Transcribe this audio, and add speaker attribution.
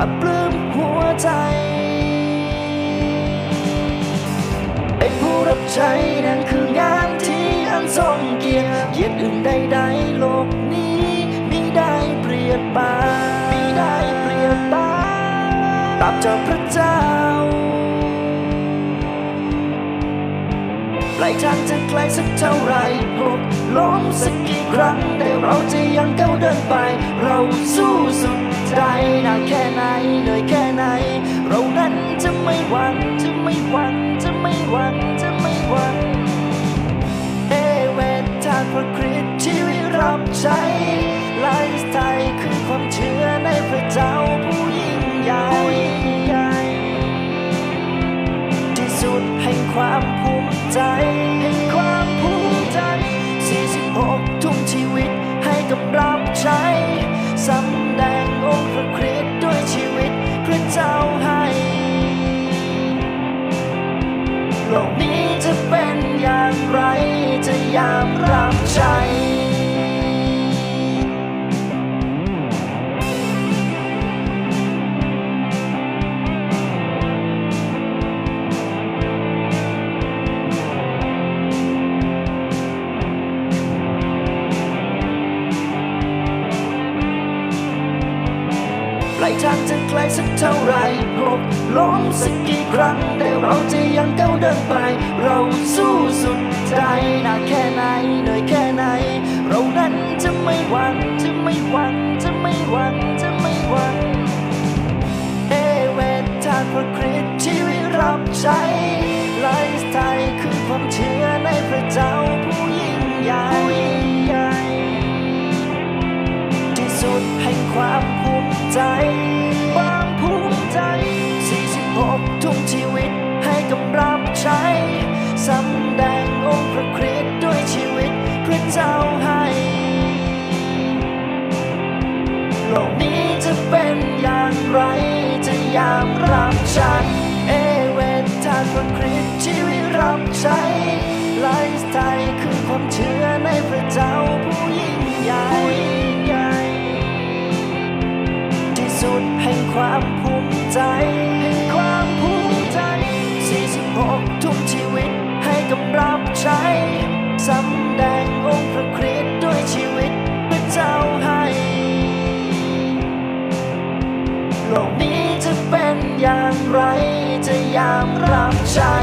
Speaker 1: ลับปลื้มหัวใจเป็นผู้รับใช้นั่นคืองานที่อันทรงเกียรติเกียรติอื่นใดๆโลกนี้มิได้เปรียบปานมิได้เปรียบปานตามเจ้าพระเจ้า ทางจะไกลสักเท่าไรหกล้มสักกี่ครั้ง แต่เราจะยังก้าวเดินไป เราสู้สุดใจหนักแค่ไหนเหนื่อยแค่ไหน เรานั้นจะไม่หวั่นจะไม่หวั่นจะไม่หวั่นจะไม่หวั่นเอเวนทางพระคริส ใจแห่งความภูมิใจ 46 ทุ่มชีวิตให้กับรับใช้สำแดงองค์พระคริสต์ด้วยชีวิตพระเจ้าให้ โลกนี้จะเป็นอย่างไรจะยามรับใช้ปลา ทางจะไกลสักเท่าไรหกล้มสักกี่ครั้งแต่เราจะยังก้าวเดินไป เราสู้สุดใจหนักแค่ แห่งความภูมิใจความภูมิใจ 46 ทุ่มชีวิตให้กับรับใช้สำแดงองค์พระคริสต์ด้วยชีวิตพระเจ้าให้โลกนี้จะเป็นอย่างไรจะยามรับใช้เอเวนทางพระคริสต์ชีวิตรับใช้ไลฟ์สไตล์ สุดแห่งความภูมิใจแห่งความภูมิใจ 46 ทุ่มชีวิตให้กับรับใช้สำแดงองค์พระคริสต์ด้วยชีวิตพระเจ้าให้ โลกนี้จะเป็นอย่างไรจะยามรับใช้